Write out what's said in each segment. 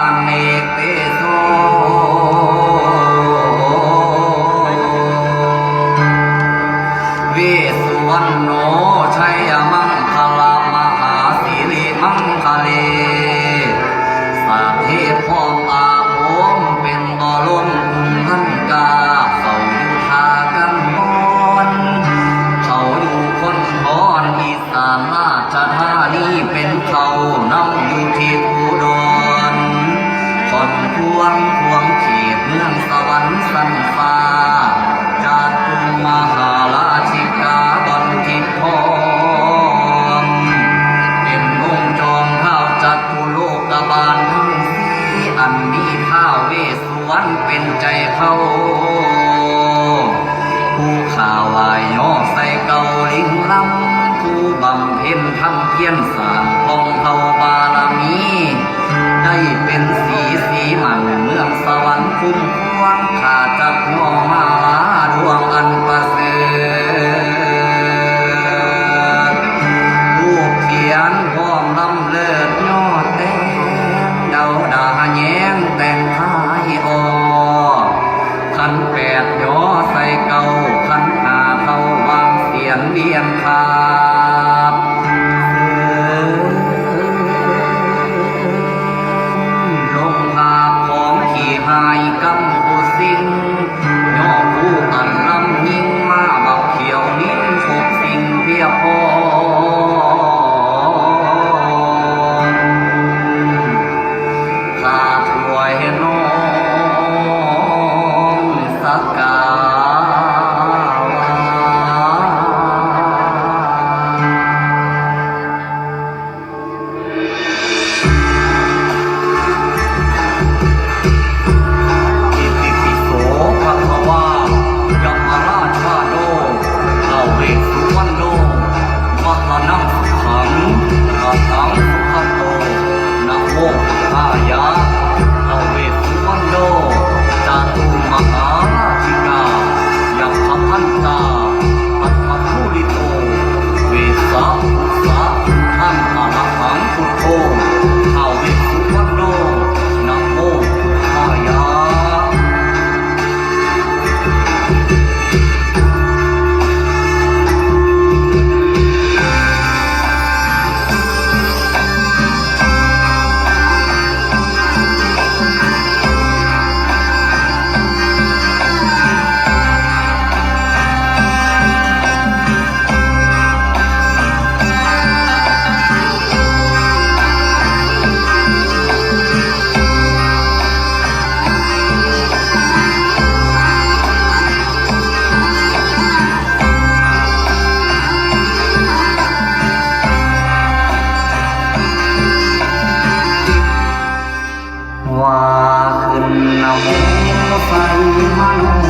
าน นนโม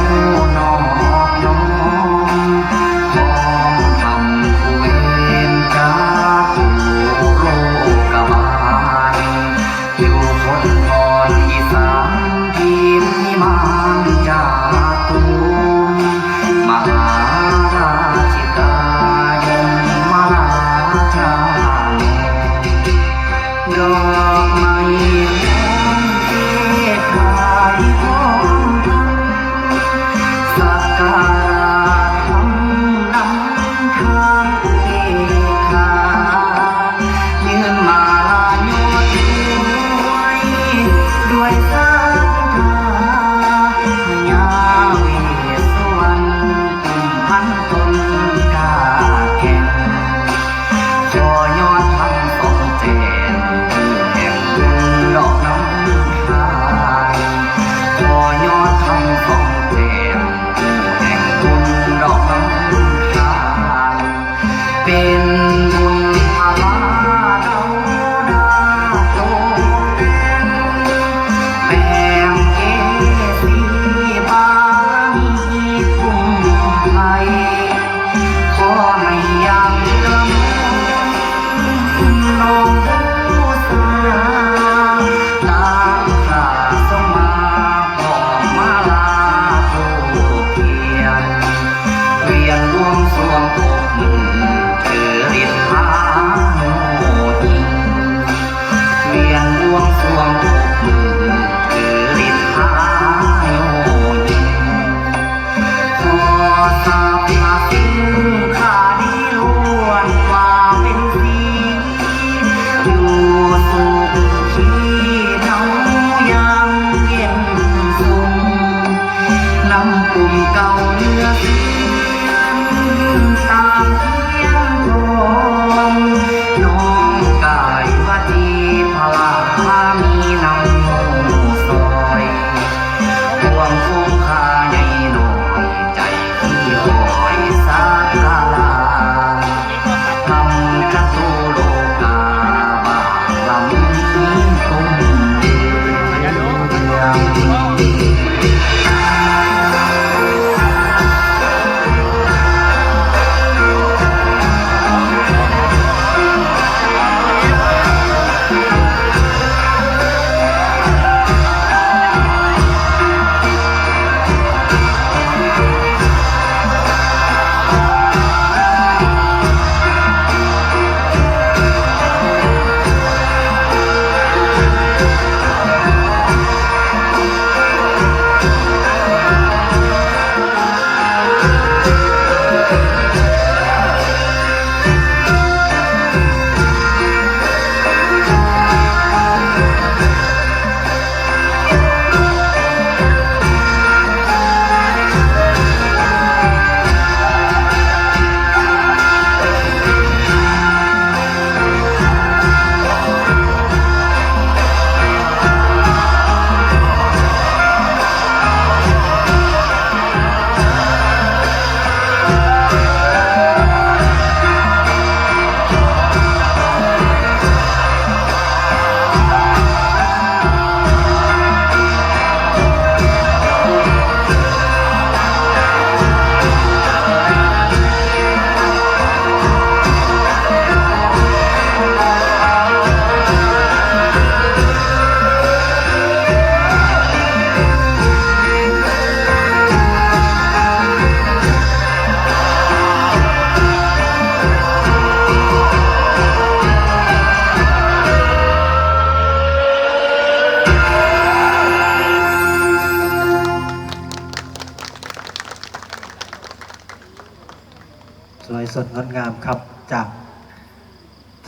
Oh.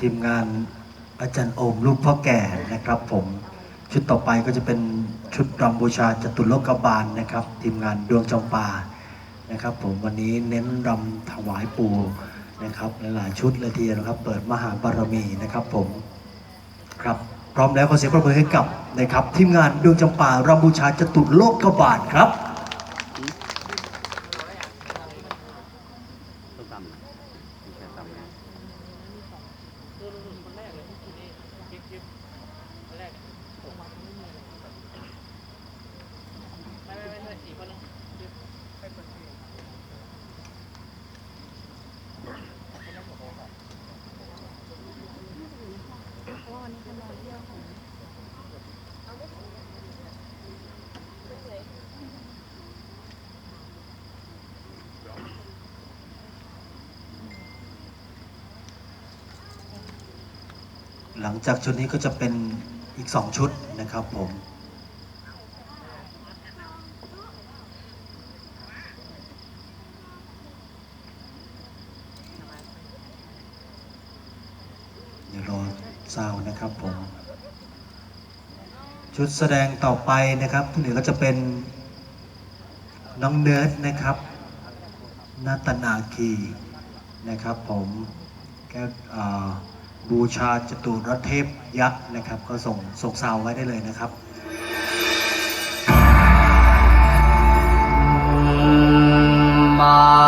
ทีมงานอาจารย์โอมลูกพ่อแก่นะครับ ผมชุดต่อไปก็จะเป็นชุดรำบูชาจตุโลกบาลนะครับ ทีมงานดวงจำปานะครับ ผมวันนี้เน้นรำถวายปู่นะครับหลายชุดเลยทีเดียวนะครับ เปิดมหาบารมีนะครับผมครับพร้อมแล้วขอเสียงปรบมือให้กับนะครับ ทีมงานดวงจำปารำบูชาจตุโลกบาลครับ หลังจากชุดนี้ก็จะเป็นอีกสองชุดนะครับผมเดี๋ยวรอซาวน์นะครับผม ชุดแสดงต่อไปนะครับที่เหลือก็จะเป็นน้องเนิร์ดนะครับนาตนาคีนะครับผมแก็อ่า บูชาจตุรเทพยักษ์นะครับ ก็ส่งส่งซาวไว้ได้เลยนะครับมา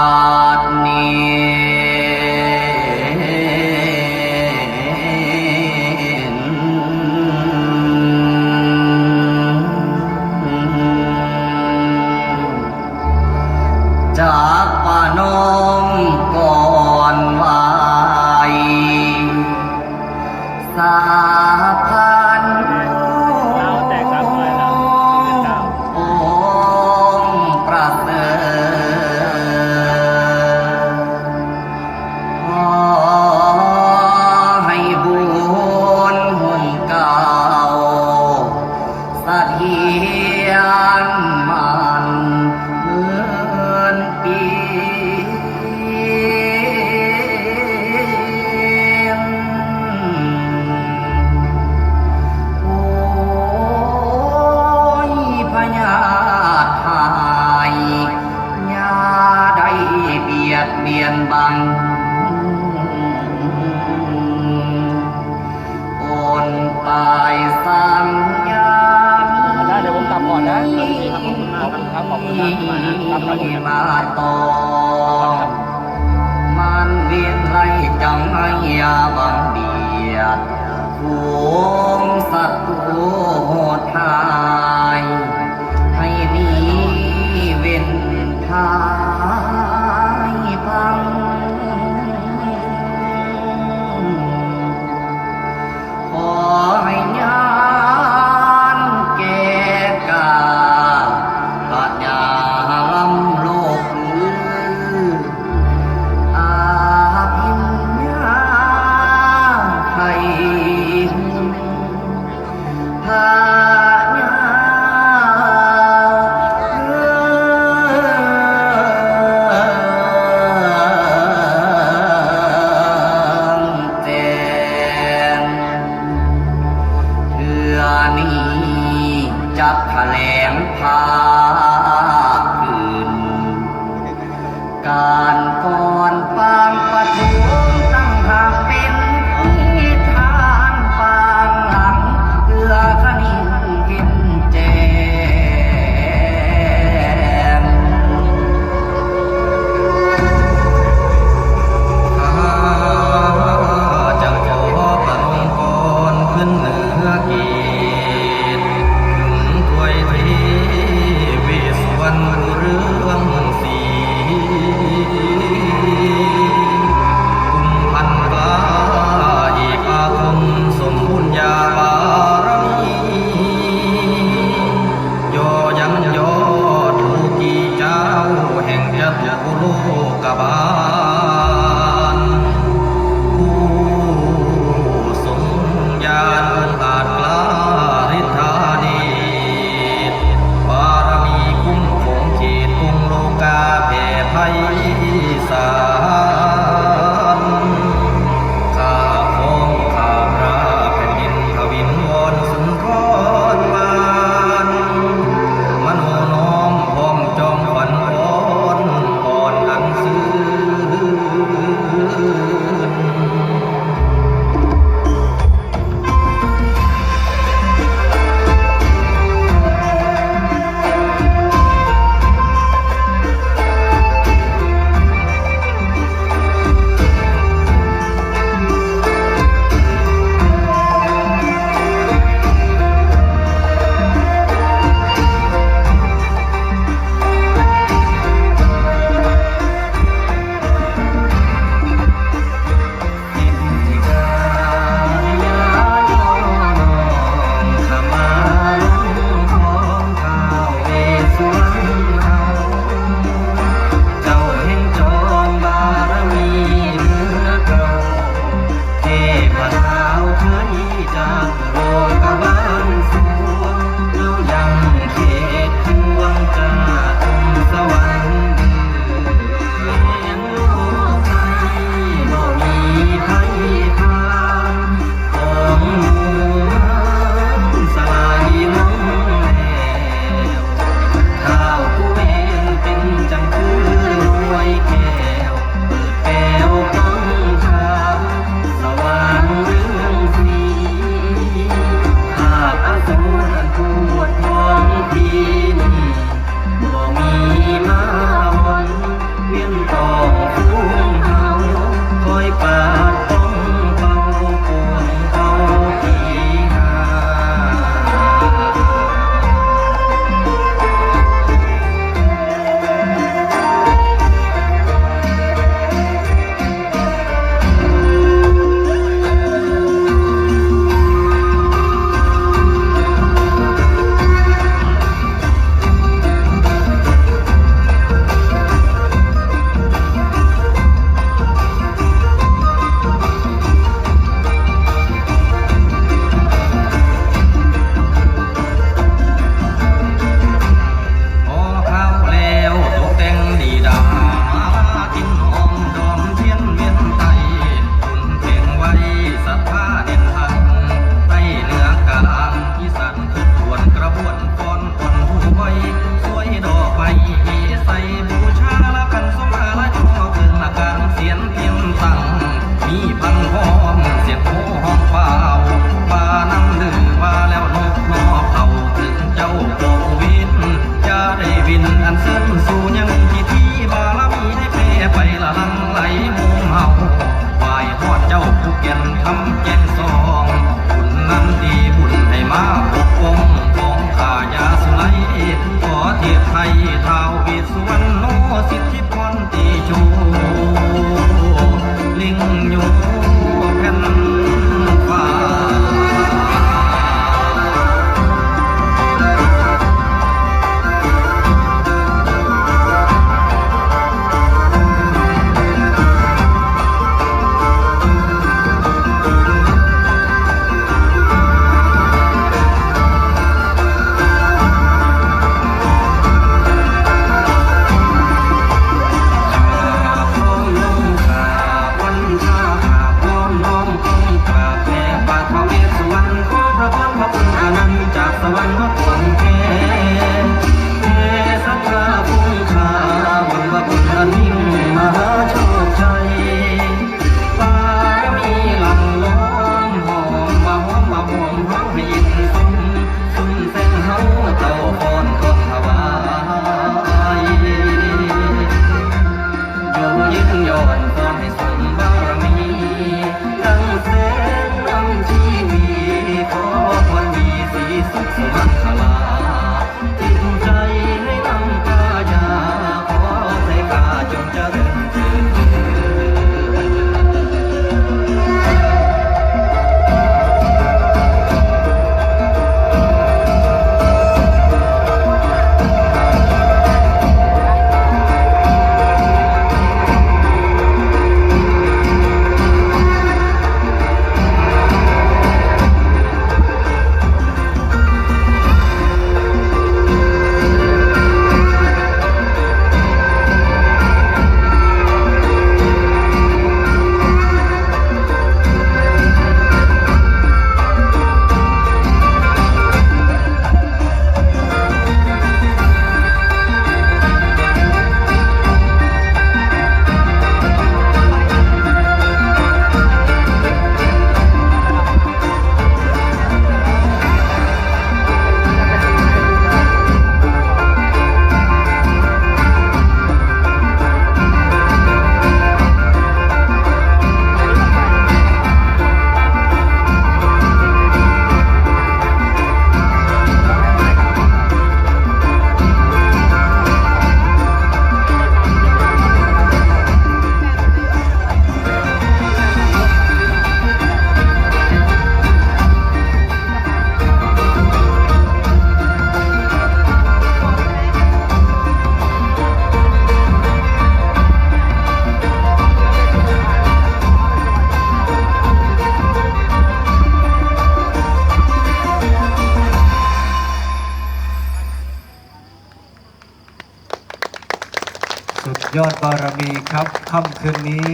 มีครับค่ำคืนนี้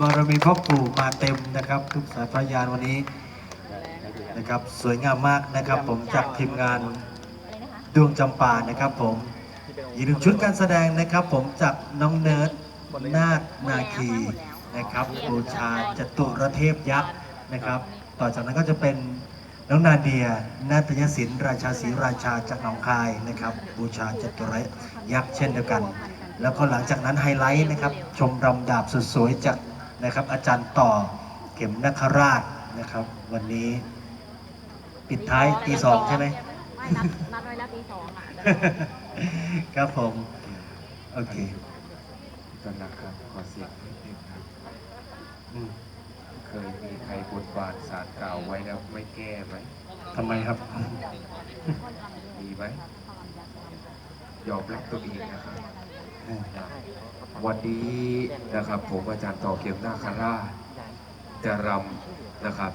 บารมีพ่อปู่มาเต็มนะครับ ทุกสายพระยานวันนี้นะครับ สวยงามมากนะครับ ผมจากทีมงานดวงจำปานะครับ ผมอีกหนึ่งชุดการแสดงนะครับ ผมจากน้องเนิร์ดนาคนาคีนะครับบูชาจตุรเทพยักษ์นะครับ ต่อจากนั้นก็จะเป็นน้องนาเดียนาตยศิลป์ราชาศรีราชาจากหนองคายนะครับ บูชาจตุรยักษ์เช่นเดียวกัน แล้วก็หลังจากนั้นไฮไลท์นะครับ ชมรำดาบสุดสวยจากนะครับ อาจารย์ต่อเข็มนคราชนะครับ วันนี้ปิดท้ายตีสองใช่ไหมไม่นัดนัดไว้แล้วตีสองอะครับผม โอเคต้นนะครับขอเสียงนิดนึงครับอืมเคยมีใครบนบานสารกล่าวไว้แล้วไม่แก้ไหมทำไมครับ มีไหมยอมรับตัวเองนะครับอืม วันนี้นะครับผมอาจารย์ต่อเกียมนาคาราชจะรำนะครับ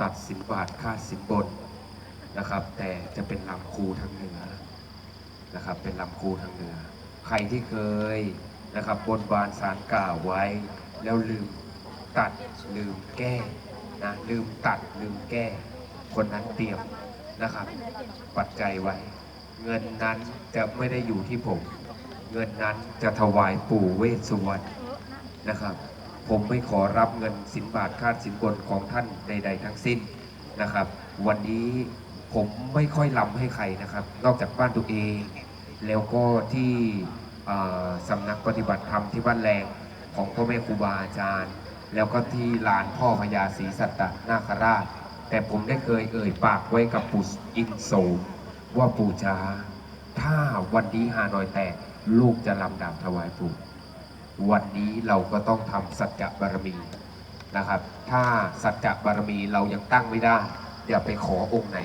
ตัดสินบาทค่าสินบนนะครับ แต่จะเป็นลำครูทางเหนือนะครับ เป็นลำครูทางเหนือ ใครที่เคยนะครับบนบานสารกล่าวไว้ แล้วลืมตัดลืมแก้นะลืมตัดลืมแก้ คนนั้นเตรียมนะครับ ปัจจัยไว้ เงินนั้นจะไม่ได้อยู่ที่ผม เงินนั้นจะถวายปู่เวสสุวรรณนะครับ ผมไม่ขอรับเงินสินบาทค่าสินบนของท่านใด ๆ ทั้งสิ้นนะครับ วันนี้ผมไม่ค่อยลำให้ใครนะครับ นอกจากบ้านตัวเอง แล้วก็ที่สำนักปฏิบัติธรรมที่บ้านแรงของพ่อแม่ครูบาอาจารย์ แล้วก็ที่ลานพ่อพญาศรีสัตตนาคราช แต่ผมได้เคยเอ่ยปากไว้กับปู่อินโสมว่าปู่จ้าถ้าวันนี้ฮาหน่อยแตก ลูกจะลำดาบถวายปู่วันนี้เราก็ต้องทำสัจจะบารมีนะครับ ถ้าสัจจะบารมีเรายังตั้งไม่ได้ อย่าไปขอองค์ไหน